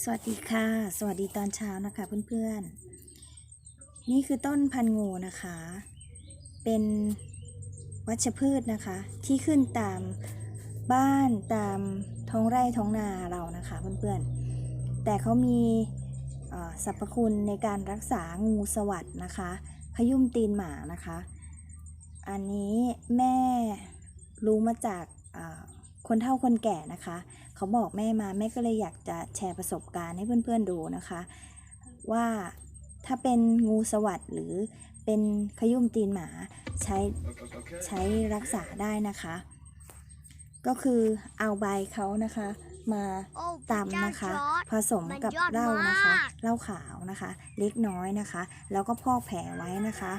สวัสดีค่ะ สวัสดีตอนเช้านะคะเพื่อนๆ นี่คือต้นพันงูนะคะ เป็นวัชพืชนะคะ ที่ขึ้นตามบ้านตามท้องไร่ท้องนาเรานะคะเพื่อนๆ แต่เขามีสรรพคุณในการรักษางูสวัสดนะคะ ขยุ่มตีนหมานะคะ อันนี้แม่รู้มาจากา คนเฒ่าคนแก่นะคะ เขาบอกแม่มาแม่ก็เลยอยากจะแชร์ประสบการณ์ให้เพื่อนๆดูนะคะ ว่าถ้าเป็นงูสวัสดหรือเป็นขยุ่มตีนหมาใช้ใช้รักษาได้นะคะ ก็คือเอาใบเขานะคะ มาตำนะคะ ผสมกับเหล้านะคะเหล้าขาวนะคะ เล็กน้อยนะคะ แล้วก็พอกแผลไว้นะคะ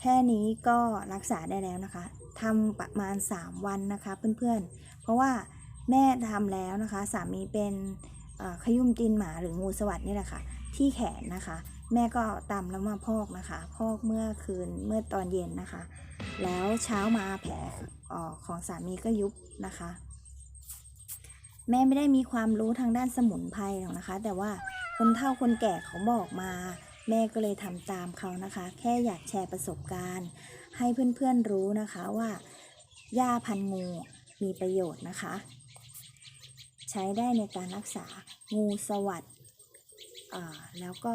แค่นี้ก็รักษาได้แล้วนะคะทำประมาณ 3 วันนะคะเพื่อนๆ เพราะว่าแม่ทำแล้วนะคะ สามีเป็นขยุ่มตีนหมาหรืองูสวัสดนี่แหละค่ะ ที่แขนนะคะ แม่ก็ตำแล้วมาพอกนะคะ พอกเมื่อคืนเมื่อตอนเย็นนะคะ แล้วเช้ามาแผลออของสามีก็ยุบนะคะ แม่ไม่ได้มีความรู้ทางด้านสมุนไพรหรอกนะคะ แต่ว่าคนเฒ่าคนแก่เขาบอกมา แม่ก็เลยทำตามเขานะคะ แค่อยากแชร์ประสบการณ์ ให้เพื่อนๆรู้นะคะว่าหญ้าพันงูมีประโยชน์นะคะ ใช้ได้ในการรักษางูสวัสดอ่าแล้วก็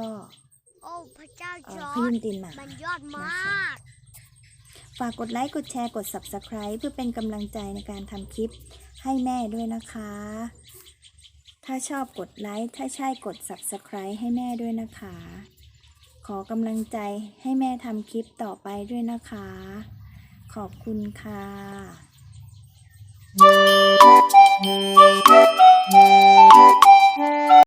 โอ้พระเจ้าเอ่จออขร์ยุ่มจตีนหมามันยอดมนะคะากฝากกดไลค์ กดแชร์ กด Subscribe เพื่อเป็นกำลังใจในการทำคลิปให้แม่ด้วยนะคะ ถ้าชอบกดไลค์ ถ้าใช่กด Subscribe ให้แม่ด้วยนะคะ ขอกำลังใจให้แม่ทำคลิปต่อไปด้วยนะคะ ขอบคุณค่ะ